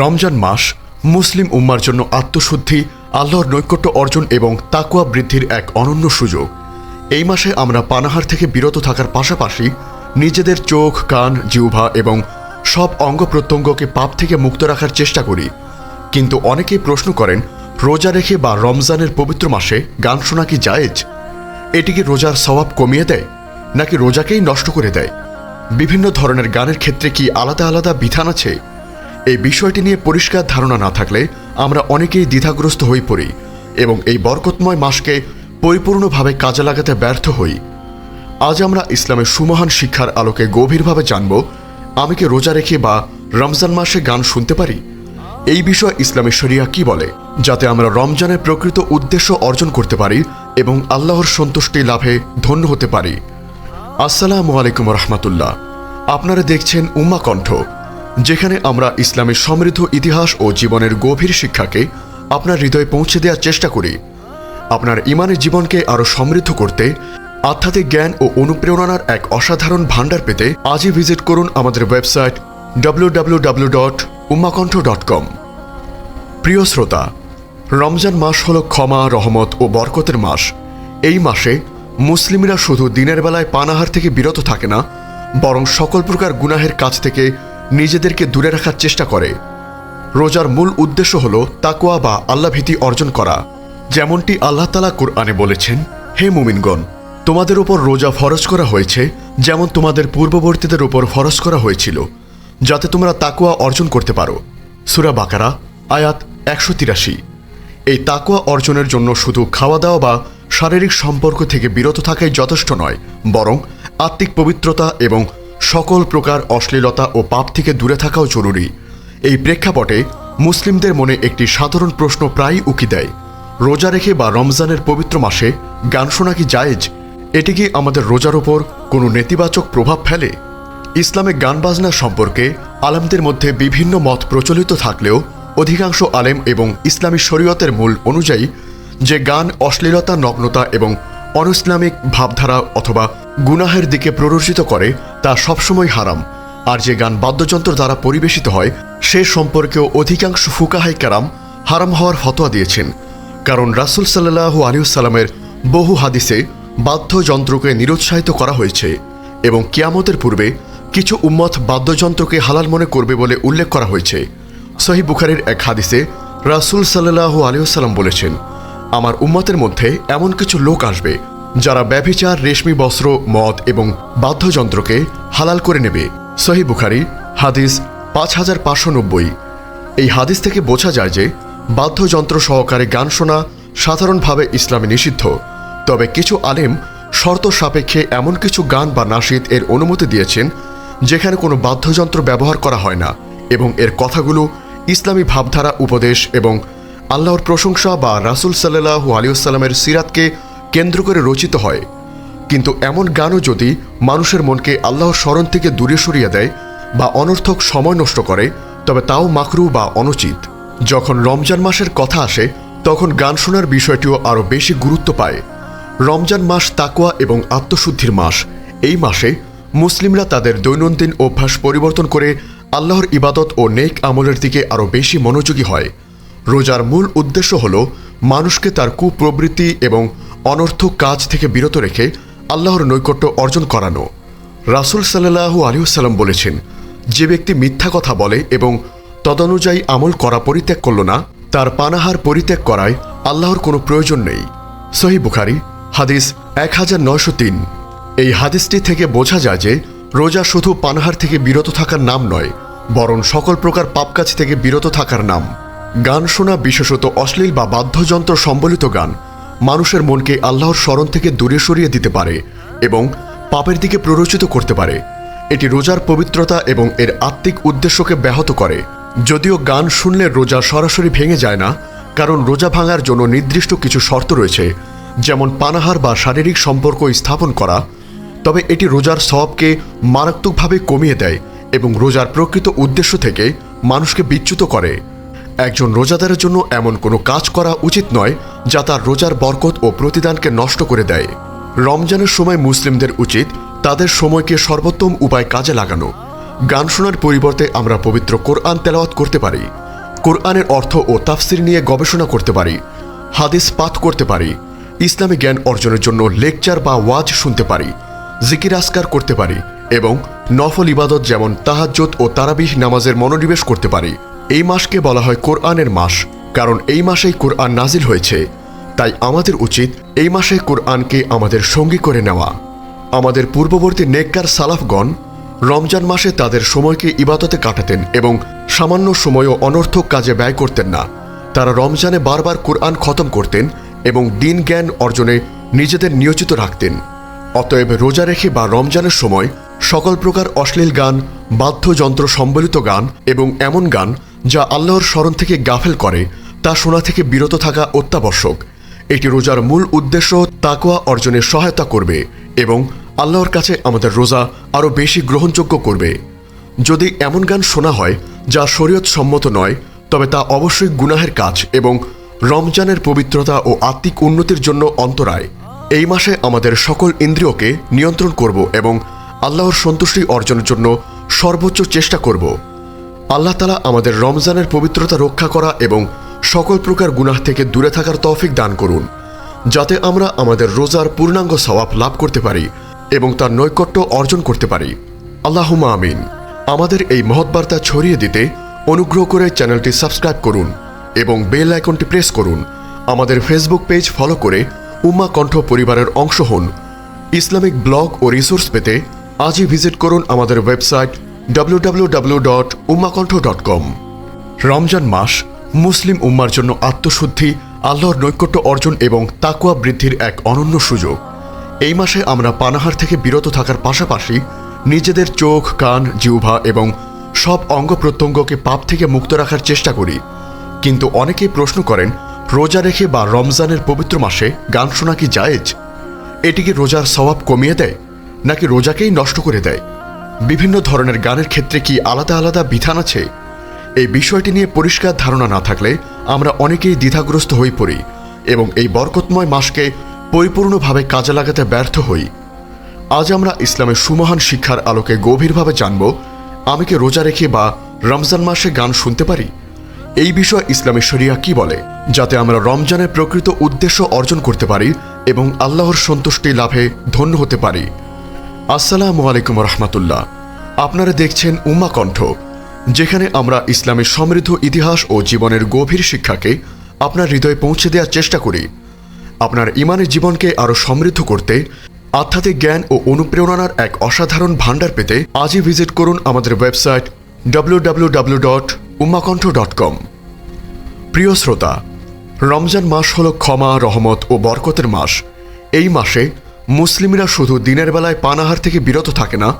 রমজান মাস মুসলিম উম্মার জন্য আত্মশুদ্ধি, আল্লাহর নৈকট্য অর্জন এবং তাকুয়া বৃদ্ধির এক অনন্য সুযোগ। এই মাসে আমরা পানাহার থেকে বিরত থাকার পাশাপাশি নিজেদের চোখ, কান, জিহ্বা এবং সব অঙ্গ প্রত্যঙ্গকে পাপ থেকে মুক্ত রাখার চেষ্টা করি। কিন্তু অনেকেই প্রশ্ন করেন, রোজা রেখে বা রমজানের পবিত্র মাসে গান শোনা কি জায়েজ? এটি কি রোজার স্বভাব কমিয়ে দেয়, নাকি রোজাকেই নষ্ট করে দেয়? বিভিন্ন ধরনের গানের ক্ষেত্রে কি আলাদা আলাদা বিধান আছে? এই বিষয়টি নিয়ে পরিষ্কার ধারণা না থাকলে আমরা অনেকেই দ্বিধাগ্রস্ত হয়ে পড়ি এবং এই বরকতময় মাসকে পরিপূর্ণভাবে কাজে লাগাতে ব্যর্থ হই। আজ আমরা ইসলামের সুমহান শিক্ষার আলোকে গভীরভাবে জানব, আমি কি রোজা রেখে বা রমজান মাসে গান শুনতে পারি? এই বিষয়ে ইসলামের শরিয়া কি বলে? যাতে আমরা রমজানের প্রকৃত উদ্দেশ্য অর্জন করতে পারি এবং আল্লাহর সন্তুষ্টি লাভে ধন্য হতে পারি। আসসালামু আলাইকুম রহমতুল্লাহ। আপনারা দেখছেন উম্মা কণ্ঠ যেখানে আমরা ইসলামের সমৃদ্ধ ইতিহাস ও জীবনের গভীর শিক্ষাকে আপনার হৃদয়ে পৌঁছে দেওয়ার চেষ্টা করি। আপনার ইমানের জীবনকে আরও সমৃদ্ধ করতে, আধ্যাত্মিক জ্ঞান ও অনুপ্রেরণার এক অসাধারণ ভাণ্ডার পেতে আজই ভিজিট করুন আমাদের website W dot Ummakantha dot com প্রিয় শ্রোতা, রমজান মাস হল ক্ষমা, রহমত ও বরকতের মাস। এই মাসে মুসলিমরা শুধু দিনের বেলায় পানাহার থেকে বিরত থাকে না, বরং সকল প্রকার গুনাহের কাছ থেকে নিজেদেরকে দূরে রাখার চেষ্টা করে। রোজার মূল উদ্দেশ্য হল তাকুয়া বা আল্লাভীতি অর্জন করা। যেমনটি আল্লাহ তালা কুরআনে বলেছেন, হে মুমিনগণ, তোমাদের উপর রোজা ফরজ করা হয়েছে, যেমন তোমাদের পূর্ববর্তীদের উপর ফরজ করা হয়েছিল, যাতে তোমরা তাকুয়া অর্জন করতে পারো। সুরা বাকারা, আয়াত একশো তিরাশি। এই তাকুয়া অর্জনের জন্য শুধু খাওয়া দাওয়া বা শারীরিক সম্পর্ক থেকে বিরত থাকাই যথেষ্ট নয়, বরং আত্মিক পবিত্রতা এবং সকল প্রকার অশ্লীলতা ও পাপ থেকে দূরে থাকাও জরুরি। এই প্রেক্ষাপটে মুসলিমদের মনে একটি সাধারণ প্রশ্ন প্রায়ই উকি দেয়। রোজা রেখে বা রমজানের পবিত্র মাসে গান শোনা কি জায়েজ? এটি কি আমাদের রোজার ওপর কোনো নেতিবাচক প্রভাব ফেলে? ইসলামে গান বাজনা সম্পর্কে আলেমদের মধ্যে বিভিন্ন মত প্রচলিত থাকলেও অধিকাংশ আলেম এবং ইসলামী শরীয়তের মূল অনুযায়ী যে গান অশ্লীলতা, নগ্নতা এবং অনইসলামিক ভাবধারা অথবা গুনাহের দিকে প্ররোচিত করে, তা সবসময় হারাম। আর যে গান বাদ্যযন্ত্র দ্বারা পরিবেশিত হয়, সে সম্পর্কেও অধিকাংশ ফুকাহাই কারাম হারাম হওয়ার ফতোয়া দিয়েছেন। কারণ রাসুল সাল্লাহু আলিউসাল্লামের বহু হাদিসে বাদ্যযন্ত্রকে নিরুৎসাহিত করা হয়েছে এবং কিয়ামতের পূর্বে কিছু উম্মত বাদ্যযন্ত্রকে হালাল মনে করবে বলে উল্লেখ করা হয়েছে। সহি বুখারের এক হাদিসে রাসুল সাল্লাহু আলিউসাল্লাম বলেছেন আমার উম্মতের মধ্যে এমন কিছু লোক আসবে, যারা ব্যভিচার, রেশমি বস্ত্র, মদ এবং বাদ্যযন্ত্রকে হালাল করে নেবে। সহি বুখারি, হাদিস পাঁচ হাজার পাঁচশো নব্বই। এই হাদিস থেকে বোঝা যায় যে বাদ্যযন্ত্র সহকারে গান শোনা সাধারণভাবে ইসলামে নিষিদ্ধ। তবে কিছু আলেম শর্ত সাপেক্ষে এমন কিছু গান বা নাসিদ এর অনুমতি দিয়েছেন, যেখানে কোনো বাদ্যযন্ত্র ব্যবহার করা হয় না এবং এর কথাগুলো ইসলামী ভাবধারা, উপদেশ এবং আল্লাহর প্রশংসা বা রাসুল সাল্লাহু আলিউসাল্লামের সিরাতকে কেন্দ্র করে রচিত হয়। কিন্তু এমন গানও যদি মানুষের মনকে আল্লাহর স্মরণ থেকে দূরে সরিয়ে দেয় বা অনর্থক সময় নষ্ট করে, তবে তাও মাকরু বা অনুচিত। যখন রমজান মাসের কথা আসে, তখন গান শোনার বিষয়টিও আরও বেশি গুরুত্ব পায়। রমজান মাস তাকোয়া এবং আত্মশুদ্ধির মাস। এই মাসে মুসলিমরা তাদের দৈনন্দিন অভ্যাস পরিবর্তন করে আল্লাহর ইবাদত ও নেক আমলের দিকে আরও বেশি মনোযোগী হয়। রোজার মূল উদ্দেশ্য হল মানুষকে তার কুপ্রবৃত্তি এবং অনর্থক কাজ থেকে বিরত রেখে আল্লাহর নৈকট্য অর্জন করানো। রাসুল সাল্লাহু আলিউসাল্লাম বলেছেন, যে ব্যক্তি মিথ্যা কথা বলে এবং তদনুযায়ী আমল করা পরিত্যাগ করল না, তার পানাহার পরিত্যাগ করায় আল্লাহর কোনো প্রয়োজন নেই। সহি বুখারি, হাদিস এক হাজার নয়শো তিন। এই হাদিসটি থেকে বোঝা যায় যে রোজা শুধু পানাহার থেকে বিরত থাকার নাম নয়, বরং সকল প্রকার পাপ কাজ থেকে বিরত থাকার নাম। গান শোনা বিশেষত অশ্লীল বা বাদ্যযন্ত্র সম্বলিত গান মানুষের মনকে আল্লাহর স্মরণ থেকে দূরে সরিয়ে দিতে পারে এবং পাপের দিকে প্ররোচিত করতে পারে। এটি রোজার পবিত্রতা এবং এর আত্মিক উদ্দেশ্যকে ব্যাহত করে। যদিও গান শুনলে রোজা সরাসরি ভেঙে যায় না, কারণ রোজা ভাঙার জন্য নির্দিষ্ট কিছু শর্ত রয়েছে, যেমন পানাহার বা শারীরিক সম্পর্ক স্থাপন করা। তবে এটি রোজার সবকে মারাত্মকভাবে কমিয়ে দেয় এবং রোজার প্রকৃত উদ্দেশ্য থেকে মানুষকে বিচ্যুত করে। একজন রোজাদারের জন্য এমন কোনো কাজ করা উচিত নয় যা তার রোজার বরকত ও প্রতিদানকে নষ্ট করে দেয়। রমজানের সময় মুসলিমদের উচিত তাদের সময়কে সর্বোত্তম উপায় কাজে লাগানো। গান শোনার পরিবর্তে আমরা পবিত্র কোরআন তেলাওয়াত করতে পারি। কোরআনের অর্থ ও তাফসির নিয়ে গবেষণা করতে পারি। হাদিস পাঠ করতে পারি। ইসলামী জ্ঞান অর্জনের জন্য লেকচার বা ওয়াজ শুনতে পারি। জিকির আসকার করতে পারি এবং নফল ইবাদত যেমন তাহাজ্জত ও তারাবিহ নামাজের মনোনিবেশ করতে পারি। এই মাসকে বলা হয় কোরআনের মাস, কারণ এই মাসেই কোরআন নাজিল হয়েছে। তাই আমাদের উচিত এই মাসে কোরআনকে আমাদের সঙ্গী করে নেওয়া। আমাদের পূর্ববর্তী নেককার সালাফগণ রমজান মাসে তাদের সময়কে ইবাদতে কাটাতেন এবং সামান্য সময়ও অনর্থক কাজে ব্যয় করতেন না। তারা রমজানে বারবার কোরআন খতম করতেন এবং দিন জ্ঞান অর্জনে নিজেদের নিয়োজিত রাখতেন। অতএব রোজা রেখে বা রমজানের সময় সকল প্রকার অশ্লীল গান, বাদ্যযন্ত্র সম্বলিত গান এবং এমন গান যা আল্লাহর স্মরণ থেকে গাফেল করে, তা শোনা থেকে বিরত থাকা অত্যাবশ্যক। এটি রোজার মূল উদ্দেশ্য তাকোয়া অর্জনে সহায়তা করবে এবং আল্লাহর কাছে আমাদের রোজা আরও বেশি গ্রহণযোগ্য করবে। যদি এমন গান শোনা হয় যা শরীয়ত সম্মত নয়, তবে তা অবশ্যই গুনাহের কাজ এবং রমজানের পবিত্রতা ও আত্মিক উন্নতির জন্য অন্তরায়। এই মাসে আমাদের সকল ইন্দ্রিয়কে নিয়ন্ত্রণ করব এবং আল্লাহর সন্তুষ্টি অর্জনের জন্য সর্বোচ্চ চেষ্টা করব। আল্লাহ তালা আমাদের রমজানের পবিত্রতা রক্ষা করা এবং সকল প্রকার গুনাহ থেকে দূরে থাকার তৌফিক দান করুন, যাতে আমরা আমাদের রোজার পূর্ণাঙ্গ সওয়াব লাভ করতে পারি এবং তার নৈকট্য অর্জন করতে পারি। আল্লাহুমা আমিন। আমাদের এই মহৎ বার্তা ছড়িয়ে দিতে অনুগ্রহ করে চ্যানেলটি সাবস্ক্রাইব করুন এবং বেল আইকনটি প্রেস করুন। আমাদের ফেসবুক পেজ ফলো করে উম্মা কণ্ঠ পরিবারের অংশ হন। ইসলামিক ব্লগ ও রিসোর্স পেতে আজই ভিজিট করুন আমাদের ওয়েবসাইট www.ummakantho.com রমজান মাস মুসলিম উম্মার জন্য আত্মশুদ্ধি, আল্লাহর নৈকট্য অর্জন এবং তাকুয়া বৃদ্ধির এক অনন্য সুযোগ। এই মাসে আমরা পানাহার থেকে বিরত থাকার পাশাপাশি নিজেদের চোখ, কান, জিহ্বা এবং সব অঙ্গ প্রত্যঙ্গকে পাপ থেকে মুক্ত রাখার চেষ্টা করি। কিন্তু অনেকেই প্রশ্ন করেন, রোজা রেখে বা রমজানের পবিত্র মাসে গান শোনা কি জায়েজ? এটি কি রোজার স্বভাব কমিয়ে দেয়? নাকি রোজাকেই নষ্ট করে দেয়? বিভিন্ন ধরনের গানের ক্ষেত্রে কি আলাদা আলাদা বিধান আছে? এই বিষয়টি নিয়ে পরিষ্কার ধারণা না থাকলে আমরা অনেকেই দ্বিধাগ্রস্ত হয়ে পড়ি এবং এই বরকতময় মাসকে পরিপূর্ণভাবে কাজে লাগাতে ব্যর্থ হই। আজ আমরা ইসলামের সুমহান শিক্ষার আলোকে গভীরভাবে জানব, আমি কি রোজা রেখে বা রমজান মাসে গান শুনতে পারি? এই বিষয়ে ইসলামী শরিয়া কি বলে? যাতে আমরা রমজানের প্রকৃত উদ্দেশ্য অর্জন করতে পারি এবং আল্লাহর সন্তুষ্টি লাভে ধন্য হতে পারি। আসসালামু আলাইকুম রহমতুল্লাহ। আপনারা দেখছেন উম্মা কণ্ঠ, যেখানে আমরা ইসলামের সমৃদ্ধ ইতিহাস ও জীবনের গভীর শিক্ষাকে আপনার হৃদয়ে পৌঁছে দেওয়ার চেষ্টা করি। আপনার ইমানের জীবনকে আরও সমৃদ্ধ করতে, আধ্যাত্মিক জ্ঞান ও অনুপ্রেরণার এক অসাধারণ ভাণ্ডার পেতে আজই ভিজিট করুন আমাদের website www.ummakantho.com dot dot com প্রিয় শ্রোতা, রমজান মাস হল ক্ষমা, রহমত ও বরকতের মাস। এই মাসে মুসলিমরা শুধু দিনের বেলায় পানাহার থেকে বিরত থাকে না,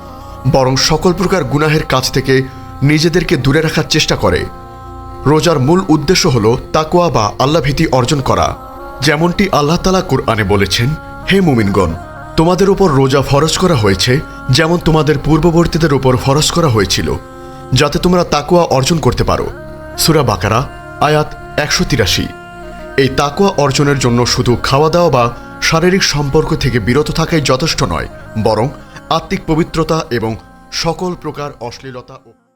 বরং সকল প্রকার গুনাহের কাছ থেকে নিজেদেরকে দূরে রাখার চেষ্টা করে। রোজার মূল উদ্দেশ্য হল তাকোয়া বা আল্লাভীতি অর্জন করা, যেমনটি আল্লাহ তালা কুরআনে বলেছেন, হে মুমিনগণ, তোমাদের ওপর রোজা ফরজ করা হয়েছে, যেমন তোমাদের পূর্ববর্তীদের ওপর ফরজ করা হয়েছিল, যাতে তোমরা তাকোয়া অর্জন করতে পারো। সুরা বাকারা, আয়াত একশো তিরাশি। এই তাকোয়া অর্জনের জন্য শুধু খাওয়া দাওয়া বা শারীরিক সম্পর্ক থেকে বিরত থাকাই যথেষ্ট নয়, বরং আত্মিক পবিত্রতা এবং সকল প্রকার অশ্লীলতা ও